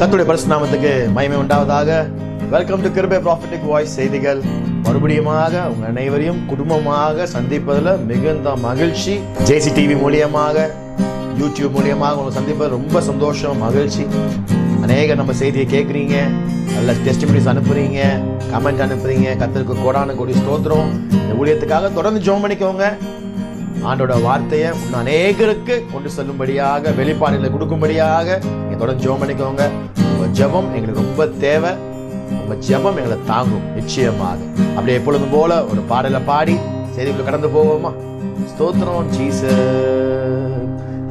கத்துடைய பரிசு நாமத்துக்கு உண்டாவதாக. Welcome to Kirubai prophetic voice செய்திகள். மறுபடியுமாக உங்கள் அனைவரையும் குடும்பமாக சந்திப்பதில் மிகுந்த மகிழ்ச்சி. ஜேசி டிவி மூலியமாக யூடியூப் மூலியமாக உங்களை சந்திப்பது ரொம்ப சந்தோஷம் மகிழ்ச்சி. அநேக நம்ம செய்தியை கேட்குறீங்க. நல்ல டெஸ்டிமனிஸ் அனுப்புகிறீங்க கமெண்ட் அனுப்புகிறீங்க கத்தருக்கு கோடான கோடி ஸ்தோத்திரம். இந்த ஊழியத்துக்காக தொடர்ந்து ஜோம் பண்ணிக்கோங்க. ஆண்டோட வார்த்தையை இன்னும் அநேகருக்கு கொண்டு செல்லும்படியாக வெளிப்பாடுகளை கொடுக்கும்படியாக நீங்கள் தொடர்ந்து ஜெபம் பண்ணிக்கோங்க. உங்கள் ஜெபம் எங்களுக்கு ரொம்ப தேவை. உங்கள் ஜெபம் எங்களை தாங்கும் நிச்சயமாக. அப்படியே எப்பொழுதும் போல ஒரு பாடலை பாடி செய்திகளை கடந்து போவோமா? ஸ்தோத்திரம் ஜீச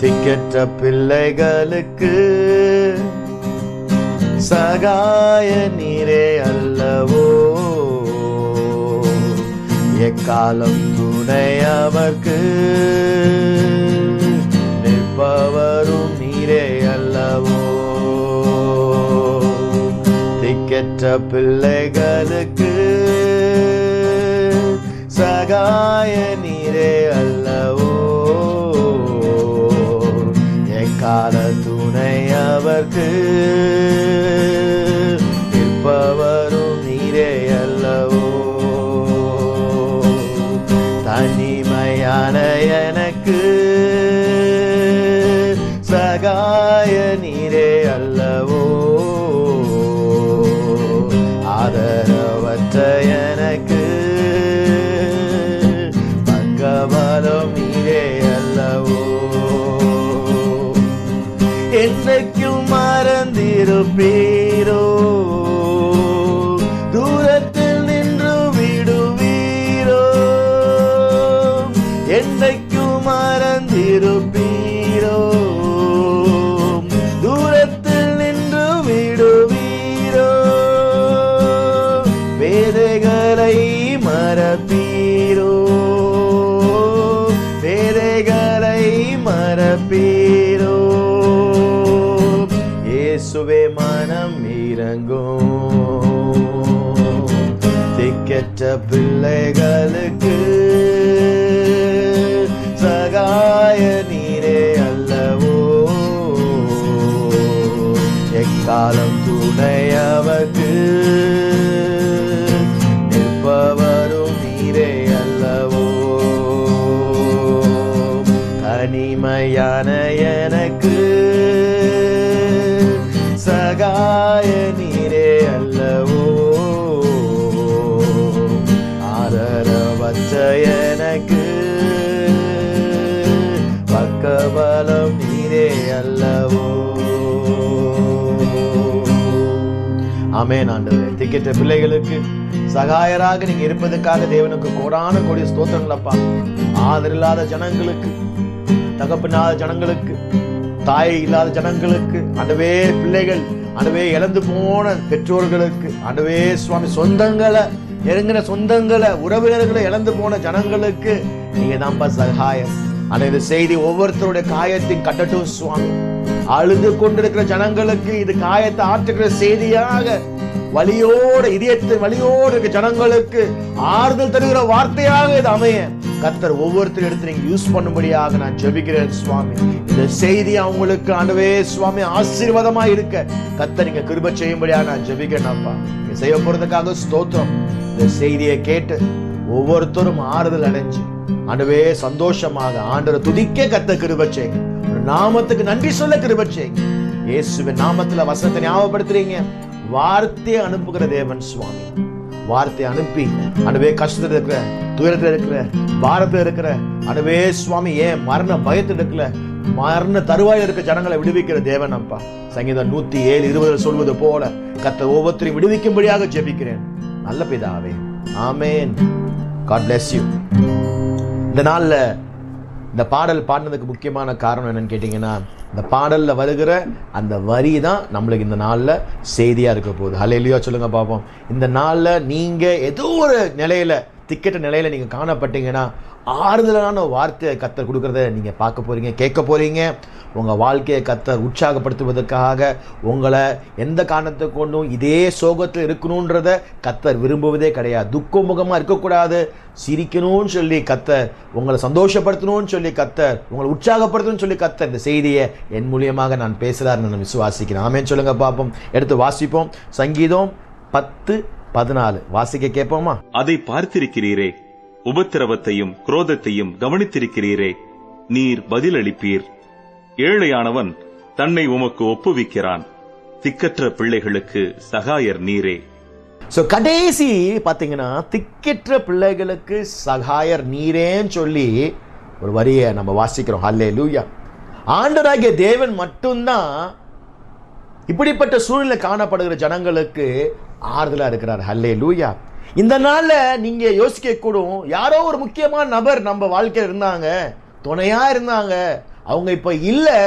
திக்கற்ற பிள்ளைகளுக்கு சகாய நீரே அல்லவோ? எக்காலம் என்னை அவர்க்கு நிற்பவரும் நீரே அல்லவோ? திக்கற்ற பிள்ளைகளுக்கு சகாய நீரே அல்லவோ? எக்கால துணை அவர்க்கு நிற்பவர் எனக்கு சகாய நீரே அல்லவோ? ஆதரவற்ற எனக்கு பக்கபலம் நீரே அல்லவோ? என்றைக்கும் மறந்திருப்பீரோ. பிள்ளைகளுக்கு சகாய நீரே அல்லவோ? எக்காலம் துணையவர்க்கு ஆமென் ஆண்டவரே. திக்கெட்ட பிள்ளைகளுக்கு சகாயராக நீங்க இருப்பதற்காக தேவனுக்கு கோடான கோடி ஸ்தோத்திரங்களப்பா ஆதரில்லாத ஜனங்களுக்கு தகப்பில்லாத ஜனங்களுக்கு தாய் இல்லாத ஜனங்களுக்கு அண்டவே பிள்ளைகள் அண்டவே இழந்து போன பெற்றோர்களுக்கு அண்டவே சுவாமி சொந்தங்களை நெருங்கின சொந்தங்களை உறவினர்களை இழந்து போன ஜனங்களுக்கு நீங்க தான்ப்பா சகாயம். ஆனா இந்த செய்தி ஒவ்வொருத்தருடைய காயத்தையும் கட்டட்டும் சுவாமி. அழுது கொண்டிருக்கிற ஜனங்களுக்கு இது காயத்தை ஆற்றுகிற செய்தியாக வலியோட இதயத்து வலியோடு இருக்க ஜனங்களுக்கு ஆறுதல் தருகிற வார்த்தையாக இது அமைய. கத்தர் ஒவ்வொருத்தரும் எடுத்து நீங்க யூஸ் பண்ணும்படியாக நான் ஜெபிக்கிறேன் சுவாமி. இந்த செய்தி அவங்களுக்கு ஆண்டவே சுவாமி ஆசீர்வாதமா இருக்க. கத்தர் நீங்க கிருப செய்யும்படியாக நான் ஜெபிக்கிறேன் அப்பா. செய்ய போறதுக்காக ஸ்தோத்திரம். இந்த செய்தியை கேட்டு ஒவ்வொருத்தரும் ஆறுதல் அடைஞ்சு ஆண்டவே சந்தோஷமாக ஆண்டரை துதிக்க கத்த கிருபச்சேங்க நாமத்துக்கு நன்றி சொல்ல கிருபச்சேங்க இயேசுவின் நாமத்துல வசனத்தை ஞாபகப்படுத்துறீங்க. வார்த்தையை அனுப்புகிற தேவன் சுவாமி. வார்த்தையை அனுப்பி அனுவே கஷ்டத்தில் இருக்கிற துயரத்தில் இருக்கிற பாரத்தில் இருக்கிற அனுவே சுவாமி ஏன் மரண பயத்தில் இருக்கல மரண தருவாயில் இருக்க ஜனங்களை விடுவிக்கிற தேவன் அப்பா. சங்கீதம் நூத்தி ஏழு இருபதுல சொல்வது போல கத்த ஒவ்வொருத்தரையும் விடுவிக்கும்படியாக ஜெபிக்கிறேன். நல்ல பிதாவே. ஆமேன். காட் பிளஸ் யூ இந்த நாளில் இந்த பாடல் பாடினதுக்கு முக்கியமான காரணம் என்னன்னு கேட்டிங்கன்னா இந்த பாடலில் வருகிற அந்த வரி தான் நம்மளுக்கு இந்த நாளில் செய்தியாக இருக்க போகுது. ஹலையிலையோ சொல்லுங்கள் பார்ப்போம் இந்த நாளில் நீங்கள் ஏதோ ஒரு நிலையில் திக்கெட்ட நிலையில் நீங்கள் காணப்பட்டீங்கன்னா ஆறுதலான வார்த்தையை கத்தர் கொடுக்குறத நீங்கள் பார்க்க போகிறீங்க கேட்க போகிறீங்க உங்கள் வாழ்க்கையை கத்தர் உற்சாகப்படுத்துவதற்காக உங்களை எந்த காரணத்தை கொண்டும் இதே சோகத்தில் இருக்கணுன்றத கத்தர் விரும்புவதே கிடையாது. துக்கமுகமாக இருக்கக்கூடாது. சிரிக்கணும்னு சொல்லி கத்தர் உங்களை சந்தோஷப்படுத்தணும்னு சொல்லி கத்தர் உங்களை உற்சாகப்படுத்தணும்னு சொல்லி கத்தர் இந்த செய்தியை என் மூலியமாக நான் பேசுகிறாருன்னு நான் விசுவாசிக்கிறேன். ஆமேன்னு சொல்லுங்கள் பார்ப்போம் எடுத்து வாசிப்போம். சங்கீதம் பத்து பதினாலு. வாசிக்க கேட்போமா? அதை பார்த்திருக்கிறீரே. உபத்திரவத்தையும் குரோதத்தையும் கவனித்திருக்கிறீரே. நீர் பதிலளிப்பீர். ஏழையானவன் தன்னை உமக்கு ஒப்புவிக்கிறான். திக்கற்ற பிள்ளைகளுக்கு சகாயர் நீரே. ஸோ கடைசி பார்த்தீங்கன்னா திக்கற்ற பிள்ளைகளுக்கு சகாயர் நீரேன்னு சொல்லி ஒரு வரியை நம்ம வாசிக்கிறோம். ஹல்லே லூயா ஆண்டராகிய தேவன் மட்டும்தான் இப்படிப்பட்ட சூழ்நிலை காணப்படுகிற ஜனங்களுக்கு ஆறுதலாக இருக்கிறார். ஹல்லே லூயா இந்த நாளில் நீங்கள் யோசிக்க கூடும் யாரோ ஒரு முக்கியமான நபர் நம்ம வாழ்க்கையில் இருந்தாங்க துணையாக இருந்தாங்க அவங்க இப்போ இல்லை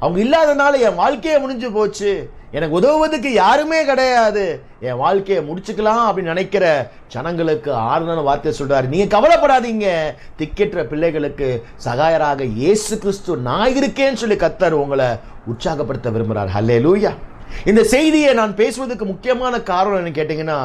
அவங்க இல்லாதனால என் வாழ்க்கையே முடிஞ்சு போச்சு எனக்கு உதவுவதுக்கு யாருமே கிடையாது என் வாழ்க்கையை முடிச்சுக்கலாம் அப்படின்னு நினைக்கிற ஜனங்களுக்கு ஆறுதலான வார்த்தை சொல்கிறார் நீங்கள் கவலைப்படாதீங்க. திக்கெற்ற பிள்ளைகளுக்கு சகாயராக இயேசு கிறிஸ்து நான் இருக்கேன்னு சொல்லி கத்தர் உங்களை உற்சாகப்படுத்த விரும்புகிறார் ஹல்லே லூயா இந்த செய்தியை நான் பேசுவதற்கு முக்கியமான காரணம் என்ன கேட்டிங்கன்னா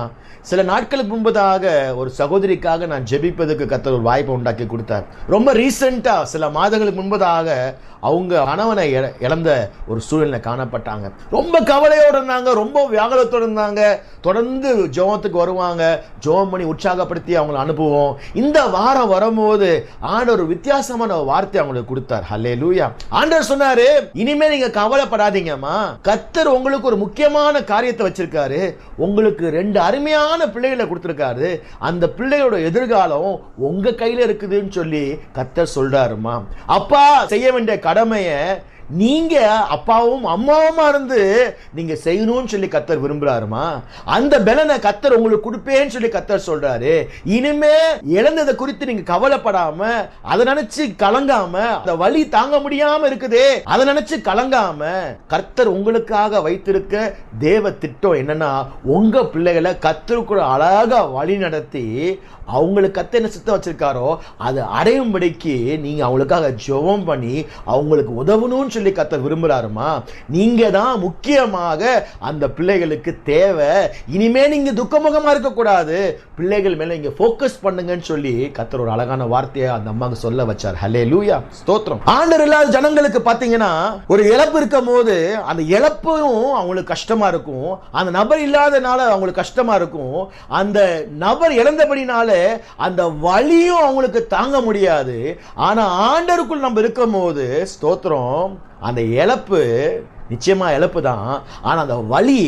சில நாட்களுக்கு முன்பதாக ஒரு சகோதரிக்காக நான் ஜெபிப்பதற்கு கத்தர் ஒரு வாய்ப்பை உண்டாக்கி கொடுத்தார். ரொம்ப ரீசெண்டாக சில மாதங்களுக்கு முன்பதாக அவங்க கணவனை இழந்த ஒரு சூழ்நிலை காணப்பட்டாங்க. ரொம்ப கவலையோடு இருந்தாங்க ரொம்ப வியாகுலத்தோடு இருந்தாங்க. தொடர்ந்து ஜெபத்துக்கு வருவாங்க. ஜெபம் பண்ணி உற்சாகப்படுத்தி அவங்களை அனுப்புவோம். இந்த வாரம் வரும்போது ஆண்டவர் வித்தியாசமான வார்த்தை அவங்களுக்கு கொடுத்தார். ஹல்லே லூயா ஆண்டவர் சொன்னாரு இனிமே நீங்க கவலைப்படாதீங்கம்மா. கத்தர் உங்களுக்கு ஒரு முக்கியமான காரியத்தை வச்சிருக்காரு. உங்களுக்கு ரெண்டு அருமையான பிள்ளைகளை கொடுத்துருக்காரு. அந்த பிள்ளைகளோட எதிர்காலம் உங்க கையில இருக்குதுன்னு சொல்லி கத்தர் சொல்றாருமா? அப்பா செய்ய வேண்டிய கடமையை நீங்க அப்பாவும் அம்மாவுமா இருந்து நீங்க செய்யணும்னு சொல்லி கத்தர் விரும்புகிறாருமா அந்த பலனை கத்தர் உங்களுக்கு கொடுப்பேன்னு சொல்லி கத்தர் சொல்றாரு. இனிமே இழந்ததை குறித்து நீங்க கவலைப்படாம அதை நினைச்சு கலங்காம அந்த வலி தாங்க முடியாமல் இருக்குதே. அதை நினைச்சு கலங்காம கர்த்தர் உங்களுக்காக வைத்திருக்க தேவ திட்டம் என்னன்னா உங்க பிள்ளைகளை கத்தருக்குள்ள அழகா வழி நடத்தி அவங்களுக்கு கத்த என்ன சித்தம் வச்சிருக்காரோ அதை அடையும்படிக்கு நீங்க அவங்களுக்காக ஜெபம் பண்ணி அவங்களுக்கு உதவணும்னு சொல்லி கத்த விரும்புறாருமா? நீங்க தான் முக்கியமாக அந்த பிள்ளைகளுக்கு தேவை. இனிமே நீங்க துக்கமுகமா இருக்கக்கூடாது. பிள்ளைகள் மேல நீங்க ஃபோக்கஸ் பண்ணுங்கன்னு சொல்லி கத்தர் ஒரு அழகான வார்த்தையை அந்த அம்மாவுக்கு சொல்ல வச்சார். ஹலே லூயா ஸ்தோத்திரம். ஆண்டர் இல்லாத ஜனங்களுக்கு பாத்தீங்கன்னா ஒரு இழப்பு இருக்கும் போது அந்த இழப்பும் அவங்களுக்கு கஷ்டமா இருக்கும். அந்த நபர் இல்லாதனால அவங்களுக்கு கஷ்டமா இருக்கும். அந்த நபர் இழந்தபடினால அந்த வலியும் அவங்களுக்கு தாங்க முடியாது. ஆனா ஆண்டருக்குள் நம்ம இருக்கும் போது ஸ்தோத்திரம் அந்த இழப்பு நிச்சயமா இழப்பு தான் ஆனால் அந்த வழி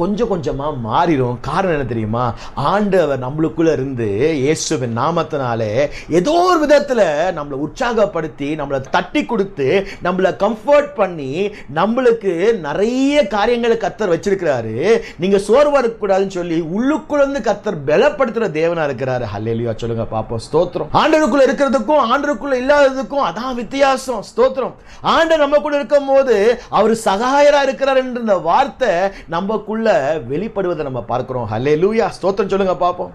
கொஞ்சம் கொஞ்சமாக மாறிடும் காரணம் என்ன தெரியுமா? ஆண்டவர் நம்மளுக்குள்ளே இருந்து இயேசுவின் நாமத்தினாலே ஏதோ ஒரு விதத்துல நம்மளை உற்சாகப்படுத்தி நம்மளை தட்டி கொடுத்து நம்மளை கம்ஃபர்ட் பண்ணி நம்மளுக்கு நிறைய காரியங்களை கத்தர் வச்சிருக்கிறாரு. நீங்க சோர்வாக இருக்கக்கூடாதுன்னு சொல்லி உள்ளுக்குள்ள இருந்து கத்தர் பலப்படுத்துகிற தேவனா இருக்கிறாரு. ஹல்லேலியா சொல்லுங்க பாப்போம். ஸ்தோத்திரம். ஆண்டருக்குள்ள இருக்கிறதுக்கும் ஆண்டருக்குள்ளே இல்லாததுக்கும் அதான் வித்தியாசம். ஸ்தோத்திரம். ஆண்டர் நம்ம கூட இருக்கும் போது அவர் சகாயரா இருக்கிறார் என்ற இந்த வார்த்தை நமக்குள்ள வெளிப்படுவதை நம்ம பார்க்கிறோம். லூயா ஸ்தோத்திரம் சொல்லுங்க பார்ப்போம்.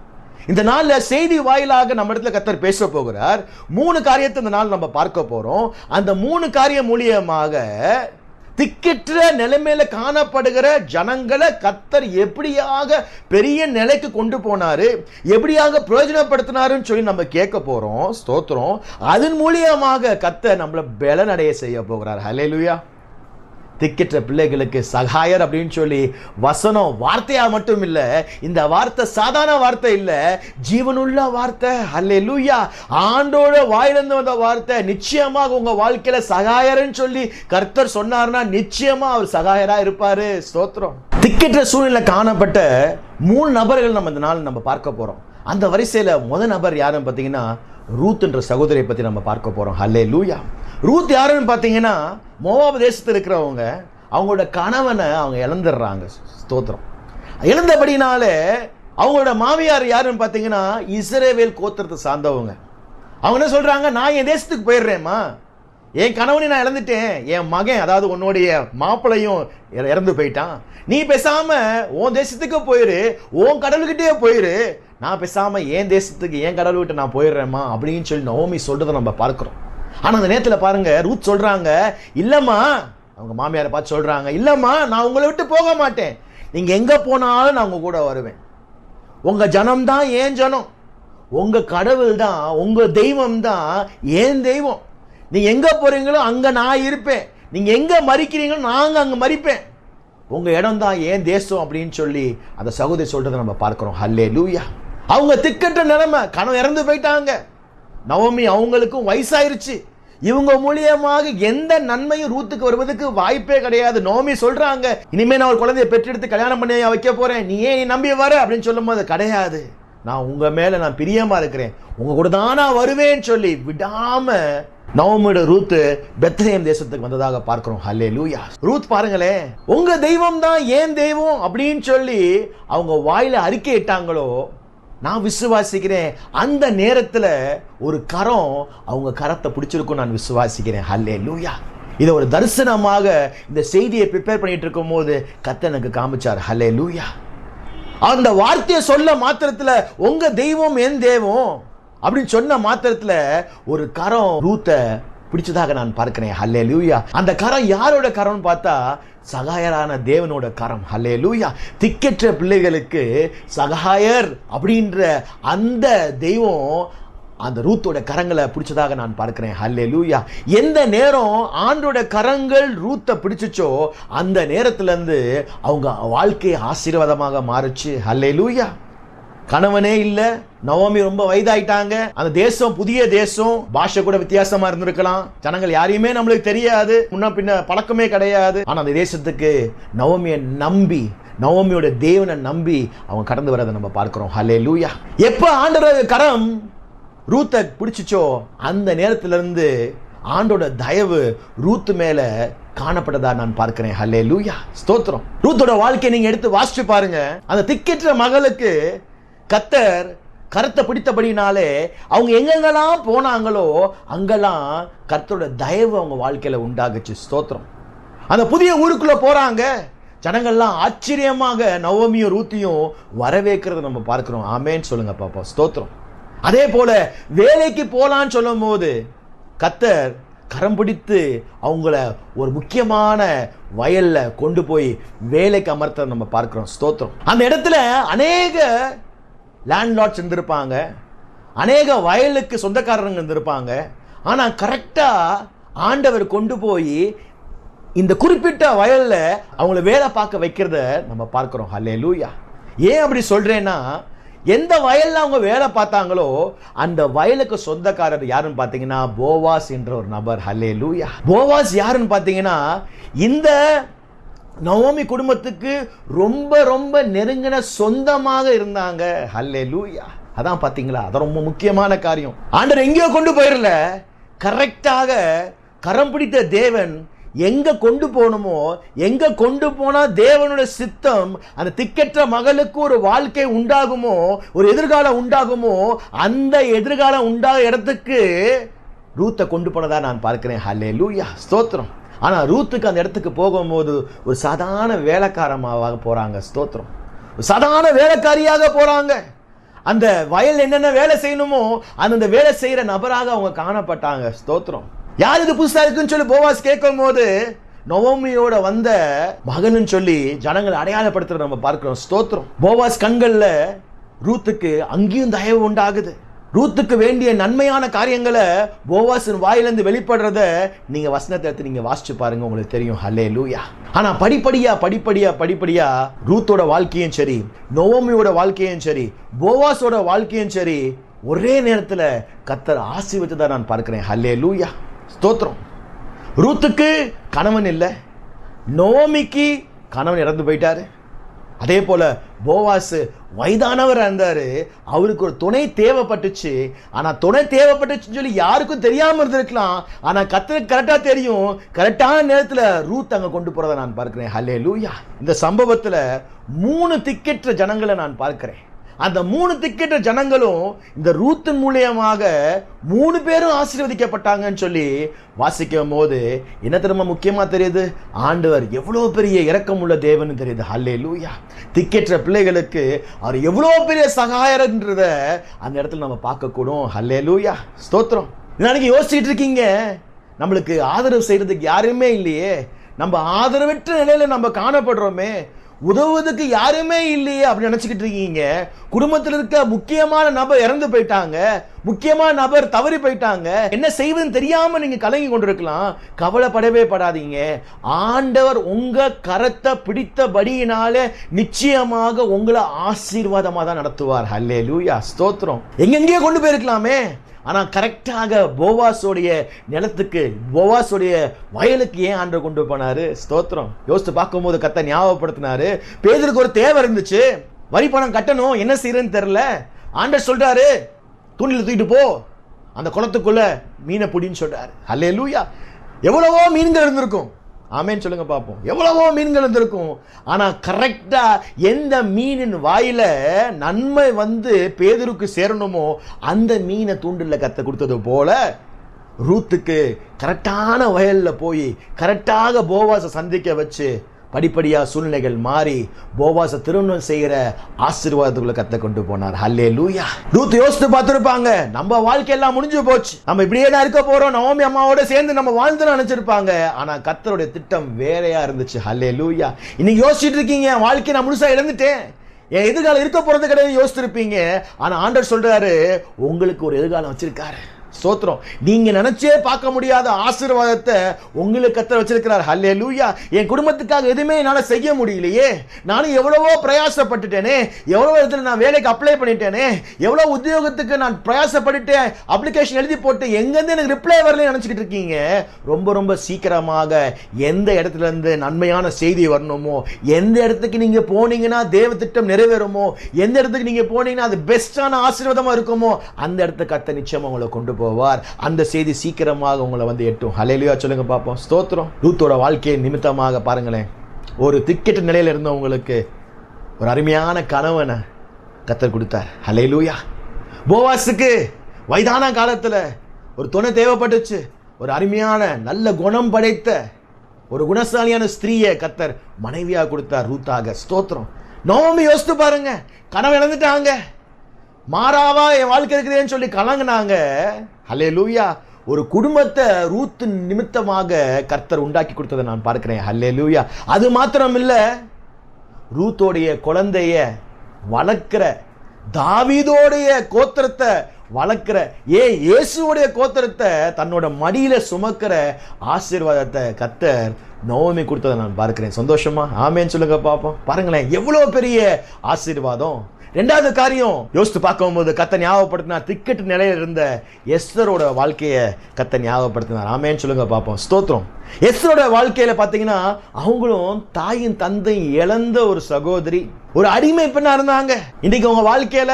இந்த நாளில் செய்தி வாயிலாக நம்ம இடத்துல கத்தர் பேச போகிறார். மூணு காரியத்தை இந்த நாள் நம்ம பார்க்க போகிறோம் அந்த மூணு காரியம் மூலியமாக திக்கிற்ற நிலைமையில காணப்படுகிற ஜனங்களை கத்தர் எப்படியாக பெரிய நிலைக்கு கொண்டு போனாரு எப்படியாக பிரயோஜனப்படுத்தினாருன்னு சொல்லி நம்ம கேட்க போறோம். ஸ்தோத்திரம். அதன் மூலியமாக கத்தர் நம்மளை பலனடைய செய்ய போகிறார். லூயா திக்கற்ற பிள்ளைகளுக்கு சகாயர் அப்படின்னு சொல்லி வசனம் வார்த்தையா மட்டும் இல்லை இந்த வார்த்தை சாதாரண வார்த்தை இல்லை ஜீவனுள்ள வார்த்தை. அல்லேலூயா. ஆண்டோட வாயிலிருந்து வந்த வார்த்தை. நிச்சயமாக உங்க வாழ்க்கையில சகாயர்னு சொல்லி கர்த்தர் சொன்னார்னா நிச்சயமா அவர் சகாயரா இருப்பாரு. ஸ்தோத்திரம். திக்கற்ற சூழ்நிலை காணப்பட்ட மூணு நபர்கள் நம்ம இந்த நாள் நம்ம பார்க்க போறோம். அந்த வரிசையில முத நபர் யாருன்னு பார்த்தீங்கன்னா ரூத்ன்ற சகோதரியை பற்றி நம்ம பார்க்க போகிறோம் ஹல்லே லூயா ரூத் யாருன்னு பார்த்தீங்கன்னா மோவாப தேசத்தில் இருக்கிறவங்க அவங்களோட கணவனை அவங்க இழந்துடுறாங்க. ஸ்தோத்திரம். இழந்தபடினாலே அவங்களோட மாமியார் யாருன்னு பார்த்தீங்கன்னா இஸ்ரேவேல் கோத்திரத்தை சார்ந்தவங்க. அவங்க என்ன சொல்கிறாங்க நான் என் தேசத்துக்கு போயிடுறேம்மா. என் கணவனை நான் இழந்துட்டேன். என் மகன் அதாவது உன்னுடைய மாப்பிளையும் இறந்து போயிட்டான். நீ பேசாம உன் தேசத்துக்கு போயிரு. உன் கடவுள்கிட்டயே போயிரு. நான் பேசாம என் தேசத்துக்கு என் கடவுள் விட்டு நான் போயிடுறேம்மா அப்படின்னு சொல்லி நவோமி சொல்றதை நம்ம பார்க்கிறோம். ஆனால் அந்த நேரத்தில் பாருங்க ரூத் சொல்றாங்க இல்லம்மா அவங்க மாமியாரை பார்த்து சொல்றாங்க இல்லம்மா நான் உங்களை விட்டு போக மாட்டேன். நீங்க எங்க போனாலும் நான் உங்க கூட வருவேன். உங்க ஜனம் தான் ஏன் ஜனம். உங்க கடவுள் தான் உங்க தெய்வம் தான் ஏன் தெய்வம். நீங்கள் எங்கே போகிறீங்களோ அங்கே நான் இருப்பேன். நீங்கள் எங்கே மறிக்கிறீங்களோ நாங்கள் அங்கே மறிப்பேன். உங்கள் இடம் தான் ஏன் தேசம் அப்படின்னு சொல்லி அந்த சகோதரி சொல்கிறத நம்ம பார்க்குறோம். ஹல்லே லூயா அவங்க திக்கற்ற நிலைமை கணவன் இறந்து போயிட்டாங்க. நவமி அவங்களுக்கும் வயசாயிருச்சு. இவங்க மூலியமாக எந்த நன்மையும் ரூத்துக்கு வருவதற்கு வாய்ப்பே கிடையாது. நவமி சொல்றாங்க இனிமே நான் ஒரு குழந்தைய பெற்றெடுத்து கல்யாணம் பண்ணி வைக்க போறேன். நீ ஏன் நம்பி வர அப்படின்னு சொல்லும்போது கிடையாது. நான் உங்க மேல நான் பிரியமா இருக்கிறேன். உங்க கூட தான் நான் வருவேன்னு சொல்லி விடாம நவமியோட ரூத் பெத்லஹேம் தேசத்துக்கு வந்ததாக பார்க்கிறோம். ஹல்லே லூயா ரூத் பாருங்களேன் உங்க தெய்வம் தான் ஏன் தெய்வம் அப்படின்னு சொல்லி அவங்க வாயில அறிக்கை இட்டாங்களோ நான் விசுவாசிக்கிறேன். அந்த நேரத்தில் ஒரு கரம் அவங்க கரத்தை பிடிச்சிருக்கும் நான் விசுவாசிக்கிறேன். ஹல்லே லூயா இதை ஒரு தரிசனமாக இந்த செய்தியை ப்ரிப்பேர் பண்ணிட்டு இருக்கும் போது கத்த எனக்கு காமிச்சார். ஹல்லே லூயா அந்த வார்த்தையை சொல்ல மாத்திரத்தில் உங்க தெய்வம் என் தெய்வம்? அப்படின்னு சொன்ன மாத்திரத்துல ஒரு கரம் ரூத்தை பிடிச்சதாக நான் பார்க்கிறேன். ஹல்லே லூயா அந்த கரம் யாரோட கரம்னு பார்த்தா சகாயரான தேவனோட கரம். ஹல்லே லூயா திக்கற்ற பிள்ளைகளுக்கு சகாயர் அப்படின்ற அந்த தெய்வம் அந்த ரூத்தோட கரங்களை பிடிச்சதாக நான் பார்க்கிறேன். ஹல்லே லூயா எந்த நேரம் ஆண்டோட கரங்கள் ரூத்தை பிடிச்சிச்சோ அந்த நேரத்துலேருந்து அவங்க வாழ்க்கையை ஆசீர்வாதமாக மாறுச்சு. ஹல்லே லூயா கணவனே இல்ல நவமி ரொம்ப வயதாயிட்டாங்க. அந்த தேசம் புதிய தேசம். பாஷை கூட வித்தியாசமா இருந்திருக்கலாம். ஜனங்கள் யாரையுமே நம்மளுக்கு தெரியாது. முன்ன பின்ன பழக்கமே கிடையாது. ஆனா அந்த தேசத்துக்கு நவமியை நம்பி நவமியோட தேவனை நம்பி அவங்க கடந்து வரதை நம்ம பார்க்கிறோம். ஹலே லூயா எப்ப ஆண்டவர் கரம் ரூத்தை பிடிச்சிச்சோ அந்த நேரத்துல இருந்து ஆண்டோட தயவு ரூத்து மேல காணப்பட்டதா நான் பார்க்கிறேன். ஹல்லே லூயா ஸ்தோத்திரம். ரூத்தோட வாழ்க்கையை நீங்க எடுத்து வாசிச்சு பாருங்க. அந்த திக்கெட்டுற மகளுக்கு கத்தர் கருத்தை பிடித்தபடினாலே அவங்க எங்கெங்கெல்லாம் போனாங்களோ அங்கெல்லாம் கர்த்தரோட தயவு அவங்க வாழ்க்கையில் உண்டாகுச்சு. ஸ்தோத்திரம். அந்த புதிய ஊருக்குள்ளே போகிறாங்க ஜனங்கள்லாம் ஆச்சரியமாக நவமியும் ரூத்தியும் வரவேற்கிறத நம்ம பார்க்குறோம். ஆமேன்னு சொல்லுங்க பாப்பா. ஸ்தோத்திரம். அதே போல் வேலைக்கு போகலான்னு சொல்லும் போது கத்தர் கரம் பிடித்து அவங்கள ஒரு முக்கியமான வயல்ல கொண்டு போய் வேலைக்கு அமர்த்த நம்ம பார்க்குறோம். ஸ்தோத்திரம். அந்த இடத்துல அநேக லேண்ட்லார்ட்ஸ் இருந்திருப்பாங்க. அநேக வயலுக்கு சொந்தக்காரங்க இருந்திருப்பாங்க. ஆனால் கரெக்டாக ஆண்டவர் கொண்டு போய் இந்த குறிப்பிட்ட வயலில் அவங்கள வேலை பார்க்க வைக்கிறத நம்ம பார்க்குறோம். ஹலே லூயா ஏன் அப்படி சொல்கிறேன்னா எந்த வயலில் அவங்க வேலை பார்த்தாங்களோ அந்த வயலுக்கு சொந்தக்காரர் யாருன்னு பார்த்தீங்கன்னா போவாஸ் என்ற ஒரு நபர். ஹலே லூயா போவாஸ் யாருன்னு பார்த்தீங்கன்னா இந்த நவோமி குடும்பத்துக்கு ரொம்ப ரொம்ப நெருங்கின சொந்தமாக இருந்தாங்க. ஹல்லே லூயா அதான் பார்த்தீங்களா அது ரொம்ப முக்கியமான காரியம். ஆண்டர் எங்கேயோ கொண்டு போயிடல கரெக்டாக கரம் பிடித்த தேவன் எங்கே கொண்டு போகணுமோ எங்கே கொண்டு போனால் தேவனோட சித்தம் அந்த திக்கற்ற மகளுக்கு ஒரு வாழ்க்கை உண்டாகுமோ ஒரு எதிர்காலம் உண்டாகுமோ அந்த எதிர்காலம் உண்டாக இடத்துக்கு ரூத்தை கொண்டு போனதாக நான் பார்க்கிறேன். ஹலே லூயா ஸ்தோத்திரம். ஆனா ரூத்துக்கு அந்த இடத்துக்கு போகும்போது ஒரு சாதாரண வேலைக்காரமாக போறாங்க ஸ்தோத்திரம். ஒரு சாதாரண வேலைக்காரியாக போறாங்க. அந்த வயல் என்னென்ன வேலை செய்யணுமோ அந்தந்த வேலை செய்யற நபராக அவங்க காணப்பட்டாங்க ஸ்தோத்திரம். யார் இது புதுசா இருக்குன்னு சொல்லி போவாஸ் கேட்கும் போது நவமியோட வந்த மகனுன்னு சொல்லி ஜனங்களை அடையாளப்படுத்துறத நம்ம பார்க்கிறோம் ஸ்தோத்திரம். போவாஸ் கண்களில் ரூத்துக்கு அங்கேயும் தயவு உண்டாகுது. ரூத்துக்கு வேண்டிய நன்மையான காரியங்களை போவாஸின் வாயிலேருந்து வெளிப்படுறத நீங்கள் வசனத்தை எடுத்து நீங்கள் வாசிச்சு பாருங்க உங்களுக்கு தெரியும். ஹல்லே லூயா ஆனால் படிப்படியா படிப்படியா படிப்படியாக ரூத்தோட வாழ்க்கையும் சரி நோவமியோட வாழ்க்கையும் சரி போவாஸோட வாழ்க்கையும் சரி ஒரே நேரத்தில் கத்தர் தான் நான் பார்க்குறேன். ஹல்லே லூயா ஸ்தோத்திரம். ரூத்துக்கு கணவன் இல்லை. நோமிக்கு கணவன் இறந்து போயிட்டாரு. அதே போல் போவாஸ் வயதானவர் இருந்தார். அவருக்கு ஒரு துணை தேவைப்பட்டுச்சு. ஆனால் துணை தேவைப்பட்டுச்சுன்னு சொல்லி யாருக்கும் தெரியாமல் இருந்திருக்கலாம். ஆனால் கத்தருக்கு கரெக்டாக தெரியும். கரெக்டான நேரத்தில் ரூத் அங்கே கொண்டு போகிறத நான் பார்க்குறேன். ஹலே லூயா இந்த சம்பவத்தில் மூணு திக்கெற்ற ஜனங்களை நான் பார்க்குறேன். அந்த மூணு திக்கெட்ட ஜனங்களும் இந்த ரூத்தின் மூலியமாக மூணு பேரும் ஆசீர்வதிக்கப்பட்டாங்கன்னு சொல்லி வாசிக்கும் போது என்ன திரும்ப முக்கியமாக தெரியுது? ஆண்டவர் எவ்வளோ பெரிய இரக்கமுள்ள தேவன் தெரியுது. ஹல்லே லூயா திக்கெற்ற பிள்ளைகளுக்கு அவர் எவ்வளோ பெரிய சகாயர்ன்றத அந்த இடத்துல நம்ம பார்க்கக்கூடும். ஹல்லே லூயா ஸ்தோத்திரம் நாளைக்கு யோசிச்சுட்டு இருக்கீங்க. நம்மளுக்கு ஆதரவு செய்கிறதுக்கு யாருமே இல்லையே. நம்ம ஆதரவற்ற நிலையில் நம்ம காணப்படுறோமே. உதவுவதற்கு யாருமே இல்லையே அப்படின்னு நினச்சிக்கிட்டு இருக்கீங்க. குடும்பத்தில் இருக்க முக்கியமான நபர் இறந்து போயிட்டாங்க. முக்கியமான நபர் தவறி போயிட்டாங்க. என்ன செய்வதுன்னு தெரியாமல் நீங்கள் கலங்கி கொண்டிருக்கலாம். கவலைப்படவே படாதீங்க. ஆண்டவர் உங்கள் கரத்தை பிடித்தபடியினால நிச்சயமாக உங்களை ஆசீர்வாதமாக தான் நடத்துவார். ஹல்லே லூயா ஸ்தோத்திரம். எங்கெங்கேயோ கொண்டு போயிருக்கலாமே. ஆனால் கரெக்டாக போவாஸோடைய நிலத்துக்கு போவாஸோடைய வயலுக்கு ஏன் ஆண்டு கொண்டு போனாரு? ஸ்தோத்திரம். யோசித்து பார்க்கும்போது கத்த ஞாபகப்படுத்தினாரு. பேதருக்கு ஒரு தேவை இருந்துச்சு. வரி பணம் கட்டணும். என்ன செய்யறன்னு தெரில ஆண்டர் சொல்கிறாரு தூணில் தூக்கிட்டு போ. அந்த குளத்துக்குள்ளே மீனை பிடின்னு சொல்கிறார் அல்லே லூயா எவ்வளவோ மீன்கள் இருந்திருக்கும். ஆமேன்னு சொல்லுங்கள் பார்ப்போம் எவ்வளவோ மீன்கள் இருந்திருக்கும் ஆனால் கரெக்டாக எந்த மீனின் வாயில் நன்மை வந்து பேதருக்கு சேரணுமோ அந்த மீனை தூண்டில் கற்றுக் கொடுத்தது போல ரூத்துக்கு கரெக்டான வயலில் போய் கரெக்டாக போவாசை சந்திக்க வச்சு படிப்படியாக சூழ்நிலைகள் மாறி போவாச திருமணம் செய்கிற ஆசீர்வாதத்துக்குள்ள கத்த கொண்டு போனார். ஹல்லே லூயா ரூத் யோசித்து பார்த்துருப்பாங்க. நம்ம வாழ்க்கை எல்லாம் முடிஞ்சு போச்சு. நம்ம இப்படியே தான் இருக்க போறோம். நவமி அம்மாவோட சேர்ந்து நம்ம வாழ்ந்து நினைச்சிருப்பாங்க. ஆனா கத்தருடைய திட்டம் வேறையா இருந்துச்சு. ஹல்லே லூயா இன்னைக்கு யோசிச்சுட்டு இருக்கீங்க. வாழ்க்கை நான் முழுசா இழந்துட்டேன். என் எதிர்காலம் இருக்க போறது கிடையாது யோசிச்சிருப்பீங்க. ஆனா ஆண்டர் சொல்றாரு உங்களுக்கு ஒரு எதிர்காலம் வச்சிருக்காரு. ஸ்தோத்திரம். நீங்க நினைச்சே பார்க்க முடியாத ஆசீர்வாதத்தை உங்களுக்கு கத்த வச்சிருக்கிறார். ஹல்லே லூயா என் குடும்பத்துக்காக எதுவுமே என்னால் செய்ய முடியலையே. நானும் எவ்வளவோ பிரயாசப்பட்டுட்டேனே. எவ்வளோ இடத்துல நான் வேலைக்கு அப்ளை பண்ணிட்டேனே. எவ்வளோ உத்தியோகத்துக்கு நான் பிரயாசப்பட்டுட்டேன். அப்ளிகேஷன் எழுதி போட்டு எங்கேருந்து எனக்கு ரிப்ளை வரலன்னு நினச்சிக்கிட்டு இருக்கீங்க? ரொம்ப ரொம்ப சீக்கிரமாக எந்த இடத்துல இருந்து நன்மையான செய்தி வரணுமோ எந்த இடத்துக்கு நீங்கள் போனீங்கன்னா தேவ திட்டம் நிறைவேறுமோ எந்த இடத்துக்கு நீங்கள் போனீங்கன்னா அது பெஸ்ட்டான ஆசீர்வாதமாக இருக்குமோ அந்த இடத்துக்கு கத்த நிச்சயமாக உங்களை கொண்டு போவார் அந்த செய்தி சீக்கிரமாக உங்களை வந்து எட்டும். ஹலையிலையா சொல்லுங்க பார்ப்போம். ஸ்தோத்திரம். ரூத்தோட வாழ்க்கையை நிமித்தமாக பாருங்களேன். ஒரு திக்கெட்டு நிலையில் இருந்தவங்களுக்கு ஒரு அருமையான கணவனை கத்தர் கொடுத்தார். ஹலையிலூயா போவாஸுக்கு வயதான காலத்தில் ஒரு துணை தேவைப்பட்டுச்சு. ஒரு அருமையான நல்ல குணம் படைத்த ஒரு குணசாலியான ஸ்திரீயை கத்தர் மனைவியாக கொடுத்தார் ரூத்தாக. ஸ்தோத்திரம். நோமி யோசித்து பாருங்க. கனவு இழந்துட்டாங்க. மாறாவா என் வாழ்க்கை இருக்குதேன்னு சொல்லி கலங்குனாங்க. ஹலே லூயா ஒரு குடும்பத்தை ரூத்து நிமித்தமாக கர்த்தர் உண்டாக்கி கொடுத்ததை நான் பார்க்கிறேன். ஹல்லே லூயா அது மாத்திரம் இல்லை ரூத்தோடைய குழந்தைய வளர்க்கிற தாவீதோடைய கோத்திரத்தை வளர்க்கிற ஏ இயேசுவோடைய கோத்திரத்தை தன்னோட மடியில் சுமக்கிற ஆசீர்வாதத்தை கத்தர் நோமி கொடுத்ததை நான் பார்க்கிறேன். சந்தோஷமா? ஆமேன்னு சொல்லுங்க பார்ப்போம் பாருங்களேன் எவ்வளோ பெரிய ஆசீர்வாதம். ரெண்டாவது காரியம் யோசித்து பார்க்கும்போது கத்த ஞாபகப்படுத்தினா திக்கெட்டு நிலையில் இருந்த எஸ்தரோட வாழ்க்கையை கத்த ஞாபகப்படுத்தினார். ஆமேன்னு சொல்லுங்க பார்ப்போம். ஸ்தோத்திரம். எஸ்தரோட வாழ்க்கையில் பார்த்தீங்கன்னா அவங்களும் தாயின் தந்தையும் இழந்த ஒரு சகோதரி ஒரு அடிமை பெண்ணாக இருந்தாங்க. இன்னைக்கு உங்க வாழ்க்கையில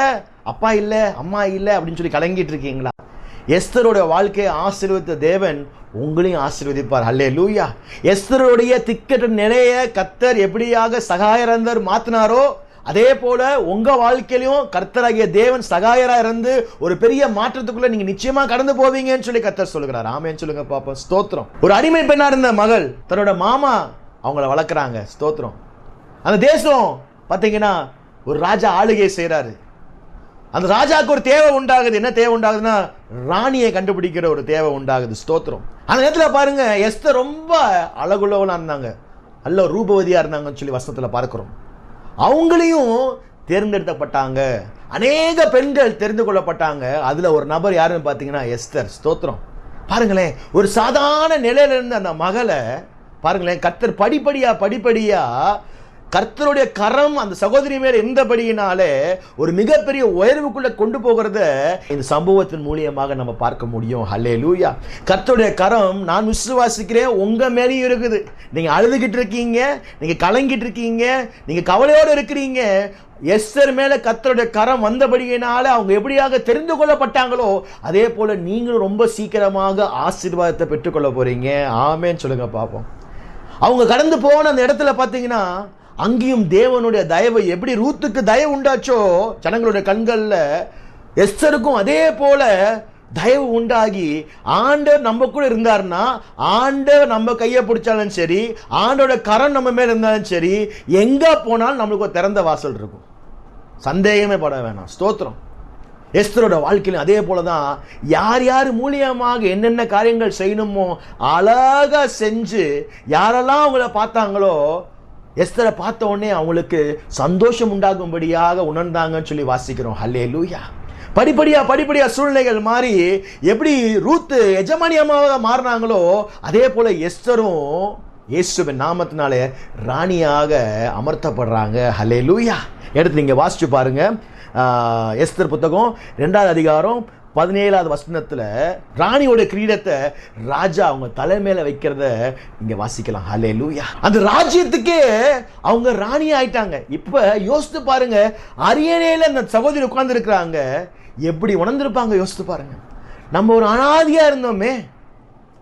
அப்பா இல்லை அம்மா இல்லை அப்படின்னு சொல்லி கலங்கிட்டு இருக்கீங்களா? எஸ்தருடைய வாழ்க்கையை ஆசீர்வதித்த தேவன் உங்களையும் ஆசீர்வதிப்பார். அல்லே லூயா எஸ்தருடைய திக்கெட்டு நிலைய கத்தர் எப்படியாக சகாயரந்தர் மாத்தினாரோ அதே போல உங்க வாழ்க்கையிலும் கர்த்தராகிய தேவன் சகாயரா இருந்து ஒரு பெரிய மாற்றத்துக்குள்ள நீங்க நிச்சயமா கடந்து போவீங்கன்னு சொல்லி கர்த்தர் சொல்லுகிறார். ஆமேன்னு சொல்லுங்க பாப்போம். ஸ்தோத்திரம். ஒரு அடிமை பெண்ணா இருந்த மகள் தன்னோட மாமா அவங்கள வளர்க்குறாங்க. ஸ்தோத்திரம். அந்த தேசம் பார்த்தீங்கன்னா ஒரு ராஜா ஆளுகை செய்கிறாரு அந்த ராஜாவுக்கு ஒரு தேவை உண்டாகுது. என்ன தேவை உண்டாகுதுன்னா ராணியை கண்டுபிடிக்கிற ஒரு தேவை உண்டாகுது. ஸ்தோத்திரம். அந்த நேரத்தில் பாருங்க எஸ்தர் ரொம்ப அழகுள்ளவனாக இருந்தாங்க. நல்ல ரூபவதியாக இருந்தாங்கன்னு சொல்லி வசனத்தில் பார்க்கிறோம். அவங்களையும் தேர்ந்தெடுக்கப்பட்டாங்க அநேக பெண்கள் தெரிந்து கொள்ளப்பட்டாங்க. அதில் ஒரு நபர் யாருன்னு பார்த்தீங்கன்னா எஸ்தர். ஸ்தோத்திரம். பாருங்களேன் ஒரு சாதாரண நிலையிலிருந்து அந்த மகளை பாருங்களேன் கத்தர் படிப்படியாக படிப்படியாக கர்த்தருடைய கரம் அந்த சகோதரி மேல இருந்தபடியினாலே ஒரு மிகப்பெரிய உயர்வுக்குள்ள கொண்டு போகிறத இந்த சம்பவத்தின் மூலியமாக நம்ம பார்க்க முடியும். ஹலே லூயா கர்த்தருடைய கரம் நான் விசுவாசிக்கிறேன் உங்க மேலேயும் இருக்குது. நீங்க அழுதுகிட்டு இருக்கீங்க நீங்க கலங்கிட்டு இருக்கீங்க நீங்க கவலையோடு இருக்கிறீங்க. எஸ்தர் மேல கர்த்தருடைய கரம் வந்தபடியினால அவங்க எப்படியாக தெரிந்து கொள்ளப்பட்டாங்களோ அதே போல நீங்களும் ரொம்ப சீக்கிரமாக ஆசீர்வாதத்தை பெற்றுக்கொள்ள போறீங்க. ஆமேன்னு சொல்லுங்க பார்ப்போம் அவங்க கடந்து போன அந்த இடத்துல பார்த்தீங்கன்னா அங்கேயும் தேவனுடைய தயவு எப்படி ரூத்துக்கு தயவு உண்டாச்சோ ஜனங்களுடைய கண்களில் எஸ்தருக்கும் அதே போல தயவு உண்டாகி ஆண்டவர் நம்ம கூட இருந்தாருன்னா ஆண்டவர் நம்ம கையை பிடிச்சாலும் சரி ஆண்டோட கரம் நம்ம மேலே இருந்தாலும் சரி எங்கே போனாலும் நம்மளுக்கு ஒரு திறந்த வாசல் இருக்கும். சந்தேகமே பட வேணாம். ஸ்தோத்திரம். எஸ்தரோட வாழ்க்கையிலும் அதே போல தான் யார் யார் மூலியமாக என்னென்ன காரியங்கள் செய்யணுமோ அழகாக செஞ்சு யாரெல்லாம் அவங்கள பார்த்தாங்களோ எஸ்தரை பார்த்த உடனே அவங்களுக்கு சந்தோஷம் உண்டாகும்படியாக உணர்ந்தாங்கன்னு சொல்லி வாசிக்கிறோம். ஹல்லே லூயா படிப்படியாக படிப்படியாக சூழ்நிலைகள் மாறி எப்படி ரூத்து எஜமானியமாக மாறினாங்களோ அதே போல் எஸ்தரும் இயேசுவின் நாமத்தினாலே ராணியாக அமர்த்தப்படுறாங்க. ஹலே லூயா எடுத்து நீங்கள் வாசிச்சு பாருங்க. எஸ்தர் புத்தகம் ரெண்டாவது அதிகாரம் பதினேழாவது வசனத்தில் ராணியோட கிரீடத்தை ராஜா அவங்க தலைமையில வைக்கிறத இங்க வாசிக்கலாம். ஹலே லூயா அந்த ராஜ்யத்துக்கே அவங்க ராணி ஆயிட்டாங்க. இப்ப யோசித்து பாருங்க அரியணையில அந்த சகோதரி உட்கார்ந்து இருக்கிறாங்க எப்படி உணர்ந்திருப்பாங்க? யோசித்து பாருங்க. நம்ம ஒரு அனாதியா இருந்தோமே.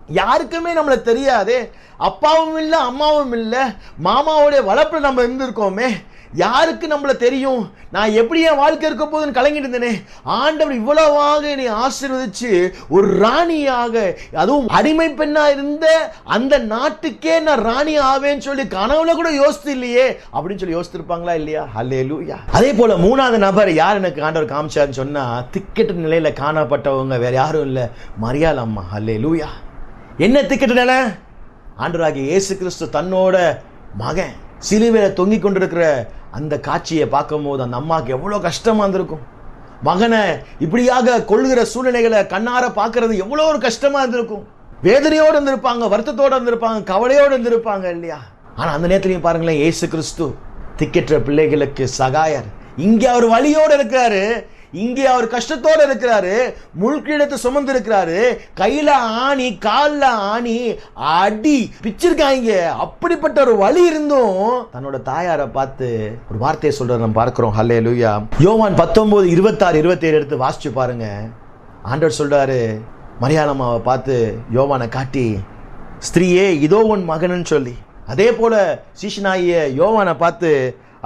யாருக்குமே நம்மளை தெரியாதே. அப்பாவும் இல்லை அம்மாவும் இல்லை. மாமாவுடைய வளர்ப்பில் நம்ம இருந்திருக்கோமே. யாருக்கு நம்மளை தெரியும்? நான் எப்படி என் வாழ்க்கை இருக்க போதுன்னு கலங்கிட்டு இருந்தேனே. ஆண்டவர் இவ்வளவாக என்னை ஆசீர்வதிச்சு ஒரு ராணியாக அதுவும் அடிமை பெண்ணா இருந்த அந்த நாட்டுக்கே நான் ராணி ஆவேன்னு சொல்லி கனவுல கூட யோசித்து இல்லையே அப்படின்னு சொல்லி யோசித்திருப்பாங்களா இல்லையா? அல்லே லூயா அதே போல மூணாவது நபர் யார் எனக்கு ஆண்டவர் காமிச்சாருன்னு சொன்னா திக்கெட்டு நிலையில காணப்பட்டவங்க வேற யாரும் இல்லை. மரியாள் அம்மா. ஹல்லேலூயா என்ன திக்கெட்டு நிலை? ஆண்டவராகிய இயேசு கிறிஸ்து தன்னோட மகன். சிலுவையில் தொங்கிக் கொண்டிருக்கிற அந்த காட்சியை பார்க்கும்போது அந்த அம்மாவுக்கு எவ்வளோ கஷ்டமாக இருந்திருக்கும். மகனை இப்படியாக கொள்கிற சூழ்நிலைகளை கண்ணார பார்க்கறது எவ்வளோ ஒரு கஷ்டமாக இருந்திருக்கும். வேதனையோடு இருந்திருப்பாங்க வருத்தத்தோடு இருந்திருப்பாங்க கவலையோடு இருந்திருப்பாங்க இல்லையா? ஆனால் அந்த நேரத்துலையும் பாருங்களேன் இயேசு கிறிஸ்து திக்கற்ற பிள்ளைகளுக்கு சகாயர். இங்கே அவர் வழியோடு இருக்கிறாரு. இங்கே அவர் கஷ்டத்தோடு இருக்கிறாரு முழுக்கிடத்தை சுமந்து இருக்கிறாரு கையில ஆணி காலில் ஆணி அடி பிச்சிருக்காங்க. அப்படிப்பட்ட ஒரு வழி இருந்தும் தன்னோட தாயாரை பார்த்து ஒரு வார்த்தையை சொல்றத நம்ம பார்க்குறோம். ஹல்லே லூயா யோவான் பத்தொம்போது இருபத்தாறு இருபத்தேழு எடுத்து வாசிச்சு பாருங்க. ஆண்டவர் சொல்றாரு மரியாளம்மாவை பார்த்து யோவானை காட்டி ஸ்திரீயே இதோ உன் மகனுன்னு சொல்லி. அதே போல சீஷனாகிய யோவானை பார்த்து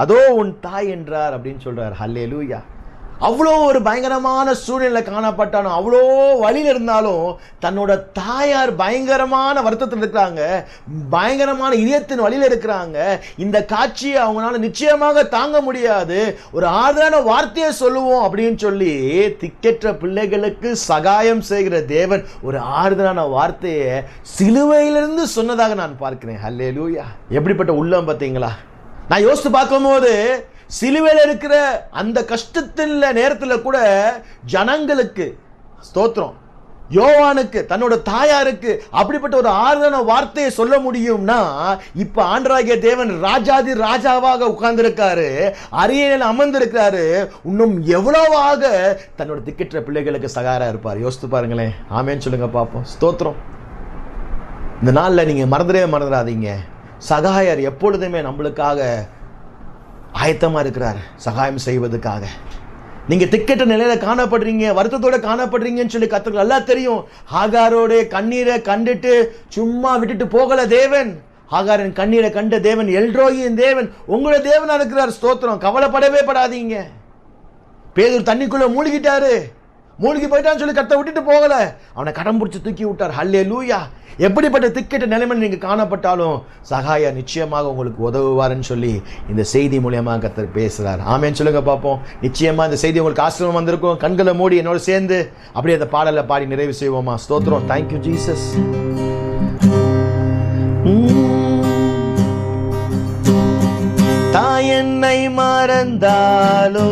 அதோ உன் தாய் என்றார் அப்படின்னு சொல்றார். ஹல்லே லூயா அவ்வளோ ஒரு பயங்கரமான சூழ்நிலை காணப்பட்டாலும் அவ்வளோ வழியில் இருந்தாலும் தன்னோட தாயார் பயங்கரமான வருத்தத்தில் இருக்கிறாங்க பயங்கரமான இதயத்தின் வழியில் இருக்கிறாங்க. இந்த காட்சியை அவங்களால நிச்சயமாக தாங்க முடியாது. ஒரு ஆறுதலான வார்த்தையை சொல்லுவோம் அப்படின்னு சொல்லி திக்கெற்ற பிள்ளைகளுக்கு சகாயம் செய்கிற தேவன் ஒரு ஆறுதலான வார்த்தையை சிலுவையிலிருந்து சொன்னதாக நான் பார்க்கிறேன். ஹல்லே லூயா எப்படிப்பட்ட உள்ளம் பார்த்தீங்களா? நான் யோசித்து பார்க்கும்போது சிலுவையில் இருக்கிற அந்த கஷ்டத்தில் நேரத்தில் கூட ஜனங்களுக்கு ஸ்தோத்திரம். யோவானுக்கு தன்னோட தாயாருக்கு அப்படிப்பட்ட ஒரு ஆறுதலான வார்த்தையை சொல்ல முடியும்னா இப்ப ஆண்டராகிய தேவன் ராஜாதி ராஜாவாக உட்கார்ந்திருக்காரு அரியணையில் அமர்ந்திருக்கிறாரு இன்னும் எவ்வளவாக தன்னோட திக்கெற்ற பிள்ளைகளுக்கு சகாரா இருப்பார். யோசித்து பாருங்களேன். ஆமேன்னு சொல்லுங்க பார்ப்போம் ஸ்தோத்திரம். இந்த நாளில் நீங்கள் மறந்துடவே மறந்துடாதீங்க. சகாயர் எப்பொழுதுமே நம்மளுக்காக ஆயத்தமாக இருக்கிறார். சகாயம் செய்வதற்காக. நீங்கள் திக்கெட்ட நிலையில காணப்படுறீங்க வருத்தத்தோட காணப்படுறீங்கன்னு சொல்லி கத்துக்கள் எல்லாம் தெரியும். ஹாகாரோடைய கண்ணீரை கண்டுட்டு சும்மா விட்டுட்டு போகல தேவன். ஹாகாரின் கண்ணீரை கண்ட தேவன் எல்ரோயின் தேவன் உங்களோட தேவனாக இருக்கிறார். ஸ்தோத்திரம். கவலைப்படவே படாதீங்க. பேதூர் தண்ணிக்குள்ளே மூழ்கிட்டாரு. மூழ்கி போயிட்டான்னு சொல்லி கத்த விட்டுட்டு போகல. அவனை கடம் பிடிச்சி தூக்கி விட்டார். ஹல்லே லூயா எப்படிப்பட்ட திக்கெட்ட நிலைமை நீங்க காணப்பட்டாலும் சகாயா நிச்சயமாக உங்களுக்கு உதவுவாருன்னு சொல்லி இந்த செய்தி மூலியமாக கத்தர் பேசுறார். ஆமேன்னு சொல்லுங்க பார்ப்போம். நிச்சயமா இந்த செய்தி உங்களுக்கு ஆசிரமம் வந்திருக்கும். கண்களை மூடி என்னோட சேர்ந்து அப்படியே அந்த பாடலை பாடி நிறைவு செய்வோமா? ஸ்தோத்திரம். தேங்க்யூ ஜீசஸ் தாய் என்னை மறந்தாலோ?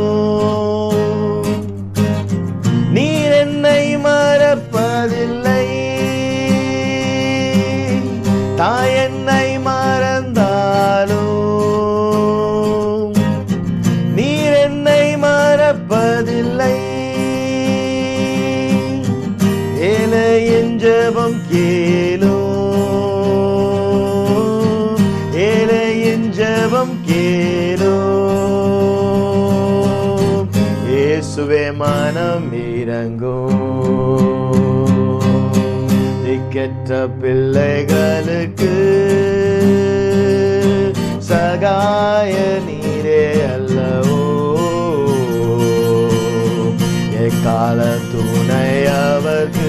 கெட்ட பிள்ளைகளுக்கு சகாய நீரே அல்லவோ? எக்கால துணை அவர்க்கு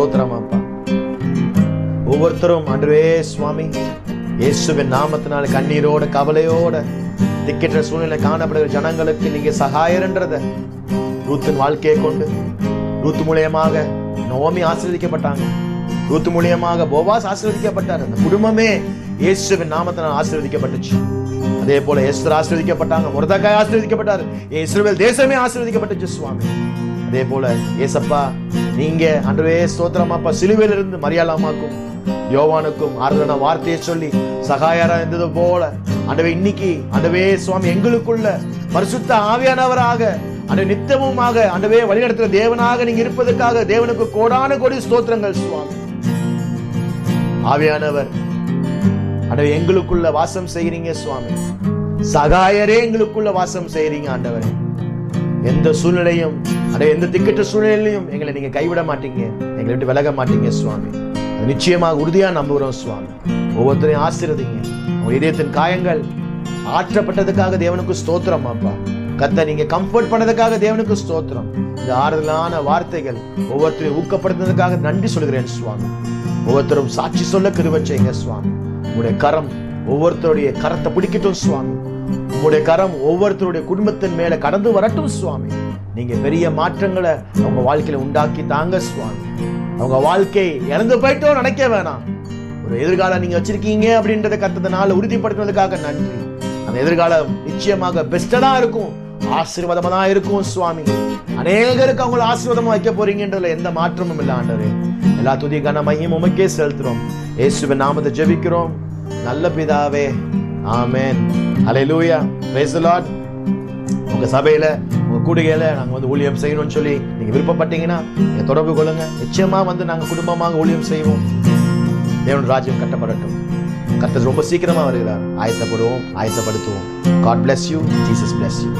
ஸ்தோத்திரம் அப்பா ஒவ்வொருத்தரும் அன்றுவே சுவாமி இயேசுவின் நாமத்தினால கண்ணீரோட கவலையோட திக்கெட்ட சூழ்நிலை காணப்படுகிற ஜனங்களுக்கு நீங்க சகாயர்ன்றத ரூத்தின் வாழ்க்கையை கொண்டு ரூத்து மூலியமாக நோமி ஆசீர்வதிக்கப்பட்டாங்க. ரூத்து மூலியமாக போவாஸ் ஆசீர்வதிக்கப்பட்டார். அந்த குடும்பமே இயேசுவின் நாமத்தினால் ஆசீர்வதிக்கப்பட்டுச்சு. அதே போல எஸ்தர் ஆசீர்வதிக்கப்பட்டாங்க முருதக்காய் ஆசீர்வதிக்கப்பட்டார். இஸ்ரேல் தேசமே ஆசீர்வதிக்கப்பட்டுச்சு சுவாமி. அதே போல ஏசப்பா நீங்க அன்றுவே ஸ்தோத்திரமாப்பா சிலுவையில இருந்து மரியாளாமாக்கும். யோவானுக்கும் ஆறுதலான வார்த்தையை சொல்லி சகாயரா இருந்தது போல அண்டவே இன்னைக்கு அண்டவே சுவாமி எங்களுக்குள்ள பரிசுத்த ஆவியானவராக அந்த நித்தமுமாக அண்டவே வழிநடத்துகிற தேவனாக நீங்க இருப்பதற்காக தேவனுக்கு கோடான கோடி ஸ்தோத்திரங்கள் சுவாமி. ஆவியானவர் அண்டவே எங்களுக்குள்ள வாசம் செய்கிறீங்க சுவாமி. சகாயரே எங்களுக்குள்ள வாசம் செய்கிறீங்க ஆண்டவரே. எந்த சூழ்நிலையும் அட எந்த திக்கட்ட சூழ்நிலையிலையும் எங்களை நீங்க கைவிட மாட்டீங்க. எங்களை விட்டு விலக மாட்டீங்க சுவாமி. அது நிச்சயமாக உறுதியா நம்புகிறோம் சுவாமி. ஒவ்வொருத்தரையும் ஆசீர்வதிங்க. உங்கள் இதயத்தின் காயங்கள் ஆற்றப்பட்டதுக்காக தேவனுக்கு ஸ்தோத்திரம் அப்பா. கத்த நீங்க கம்ஃபர்ட் பண்ணதுக்காக தேவனுக்கு ஸ்தோத்திரம். இந்த ஆறுதலான வார்த்தைகள் ஒவ்வொருத்தரையும் ஊக்கப்படுத்துறதுக்காக நன்றி சொல்கிறேன் சுவாமி. ஒவ்வொருத்தரும் சாட்சி சொல்ல கிருபை செய்யுங்க சுவாமி. உங்களுடைய கரம் ஒவ்வொருத்தருடைய கரத்தை பிடிக்கட்டும் சுவாமி. உங்களுடைய கரம் ஒவ்வொருத்தருடைய குடும்பத்தின் மேல கடந்து வரட்டும் சுவாமி. நீங்க பெரிய மாற்றங்களை அவங்க வாழ்க்கையில உண்டாக்கி தாங்க சுவாமி. அவங்க வாழ்க்கை இறந்து போயிட்டோம் நினைக்க வேணாம். ஒரு எதிர்காலம் நீங்க வச்சிருக்கீங்க அப்படின்றத கத்ததுனால உறுதிப்படுத்துனதுக்காக நன்றி. அந்த எதிர்காலம் நிச்சயமாக பெஸ்டா தான் இருக்கும். ஆசீர்வாதமா தான் இருக்கும் சுவாமி. அநேகருக்கு அவங்கள ஆசீர்வாதமா வைக்க போறீங்கன்றதுல எந்த மாற்றமும் இல்லை ஆண்டவரே. எல்லா துதி கனமையும் உமக்கே செலுத்துறோம். இயேசுவை நாமத்தை ஜெபிக்கிறோம். நல்ல பிதாவே. ஆமேன். அலை லூயா the உங்க சபையில உங்க கூடுகையில நாங்க வந்து ஊழியம் செய்யணும்னு சொல்லி நீங்க விருப்பப்பட்டீங்கன்னா நீங்கள் தொடர்பு கொள்ளுங்க. நிச்சயமா வந்து நாங்க குடும்பமாக ஊழியம் செய்வோம். தேவன் ராஜ்யம் கட்டப்படட்டும். கட்டது ரொம்ப சீக்கிரமா வருகிறார். ஆயத்தப்படுவோம் ஆயத்தப்படுத்துவோம். God bless you Jesus bless you